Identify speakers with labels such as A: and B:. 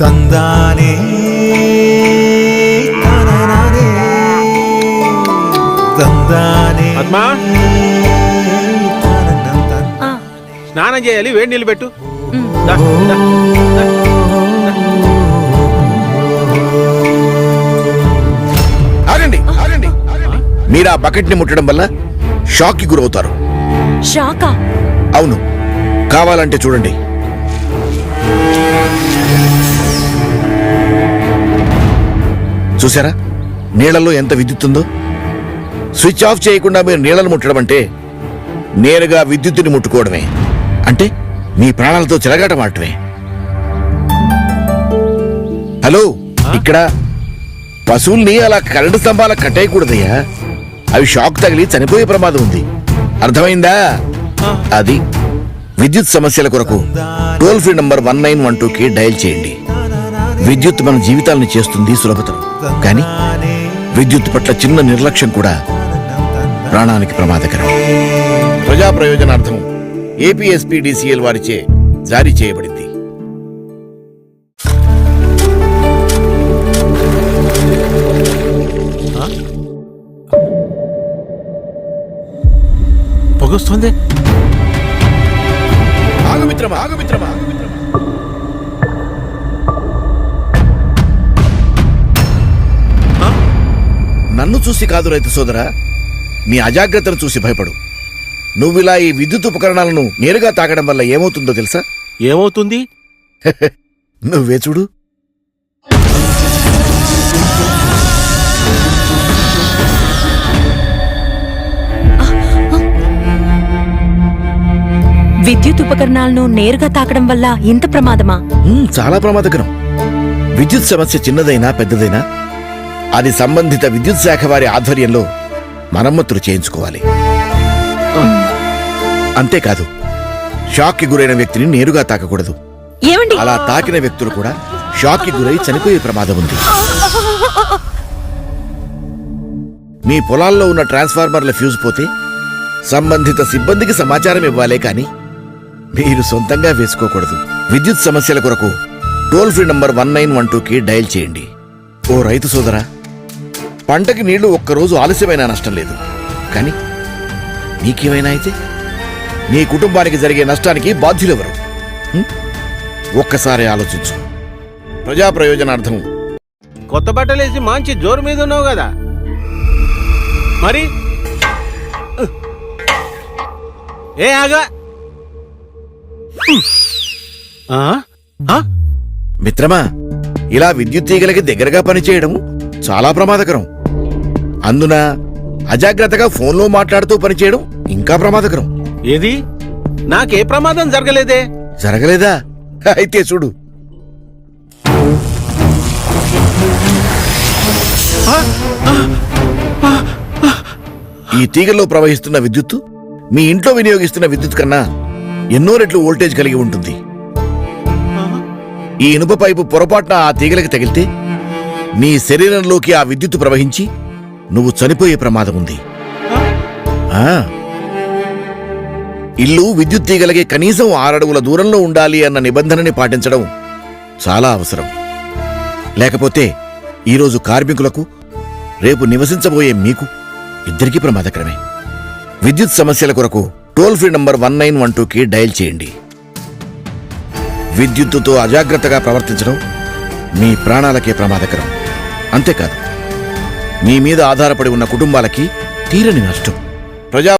A: తందానే
B: పద్మా? స్నానం చేయాలి వేడి నీళ్ళు పెట్టు. దా, దా, దా.
C: ఆగండి ఆగండి. మీరు ఆ బకెట్ని ముట్టడం వల్ల షాక్కి గురవుతారు.
D: షాకా?
C: అవును. కావాలంటే చూడండి. చూసారా నీళ్ళలో ఎంత విద్యుత్ ఉందో స్విచ్ ఆఫ్ చేయకుండా మీరు నీళ్ళను ముట్టడం అంటే నేరుగా విద్యుత్తుని ముట్టుకోవడమే. అంటే మీ ప్రాణాలతో చెలగాటమాడటమే హలో ఇక్కడ పశువుల్ని అలా కరెంటు స్తంభాల కట్టేయకూడదయ్యా. అవి షాక్ తగిలి చనిపోయే ప్రమాదం ఉంది. అర్థమైందా? అది విద్యుత్ సమస్యల కొరకు toll free number one nine వన్కి డయల్ చేయండి. విద్యుత్ మన జీవితాలను చేస్తుంది సులభతరం. కానీ విద్యుత్ పట్ల చిన్న నిర్లక్ష్యం కూడా ప్రాణానికి ప్రమాదకరం. ప్రజా ప్రయోజనార్థం ఏపీఎస్పీడీసీఎల్ వారిచే జారీ చేయబడింది.
B: పొగొస్తుంది?
C: ఆగమిత్రమా ఆగమిత్రమా నన్ను చూసి కాదు రైతు సోదరా. నీ అజాగ్రత్తను చూసి భయపడు. నువ్విలా ఈ విద్యుత్ ఉపకరణాలను నేరుగా తాకడం వల్ల ఏమవుతుందో తెలుసా?
B: ఏమవుతుంది?
C: నువ్వే చూడు.
D: విద్యుత్ ఉపకరణాలను నేరుగా తాకడం వల్ల ఇంత ప్రమాదమా?
C: చాలా ప్రమాదకరం. విద్యుత్ సమస్య చిన్నదైనా పెద్దదైనా అది సంబంధిత విద్యుత్ శాఖ వారి ఆధ్వర్యంలో మరమ్మతులు చేయించుకోవాలి. అంతేకాదు షాక్కి గురైన వ్యక్తిని నేరుగా తాకకూడదు.
D: ఏమండి?
C: అలా తాకిన వ్యక్తులు కూడా షాక్కి గురై చనిపోయే ప్రమాదం ఉంది. మీ పొలాల్లో ఉన్న ట్రాన్స్ఫార్మర్ల ఫ్యూజ్ పోతే సంబంధిత సిబ్బందికి సమాచారం ఇవ్వాలే కానీ మీరు సొంతంగా వేసుకోకూడదు. విద్యుత్ సమస్యల కొరకు toll free number one nine వన్కి డయల్ చేయండి. ఓ రైతు సోదరా పంటకి నీళ్ళు ఒక్కరోజు ఆలస్యమైన నష్టం లేదు. కానీ నీకేమైనా అయితే? నీ కుటుంబానికి జరిగే నష్టానికి బాధ్యులెవరు? ఒక్కసారి ఆలోచించు. ప్రజా ప్రయోజనార్థం.
B: కొత్త బట్టలేసి మంచి జోరు మీద ఉన్నావు కదా? మరి? ఏ ఆగా?
C: మిత్రమా ఇలా విద్యుత్ తీగలకి దగ్గరగా పనిచేయడం చాలా ప్రమాదకరం. అందున అజాగ్రత్తగా ఫోన్లో మాట్లాడుతూ పనిచేయడం ఇంకా ప్రమాదకరం.
B: ఏది? నాకే ప్రమాదం జరగలేదే.
C: జరగలేదా? అయితే చూడు. ఈ తీగల్లో ప్రవహిస్తున్న విద్యుత్తు మీ ఇంట్లో వినియోగిస్తున్న విద్యుత్ కన్నా ఎన్నో రెట్లు వోల్టేజ్ కలిగి ఉంటుంది. ఈ ఇనుప పైపు పొరపాటున ఆ తీగలకి తగిలితే నీ శరీరంలోకి ఆ విద్యుత్తు ప్రవహించి నువ్వు చనిపోయే ప్రమాదం ఉంది. ఇల్లు విద్యుత్ తీగలకి కనీసం ఆరడుగుల దూరంలో ఉండాలి అన్న నిబంధనని పాటించడం చాలా అవసరం. లేకపోతే ఈరోజు కార్మికులకు రేపు నివసించబోయే మీకు ఇద్దరికీ ప్రమాదకరమే. విద్యుత్ సమస్యల కొరకు toll free number one nine one టూకి డయల్ చేయండి. విద్యుత్తుతో అజాగ్రత్తగా ప్రవర్తించడం మీ ప్రాణాలకే ప్రమాదకరం. అంతేకాదు నీ మీద ఆధారపడి ఉన్న కుటుంబాలకి తీరని నష్టం. ప్రజా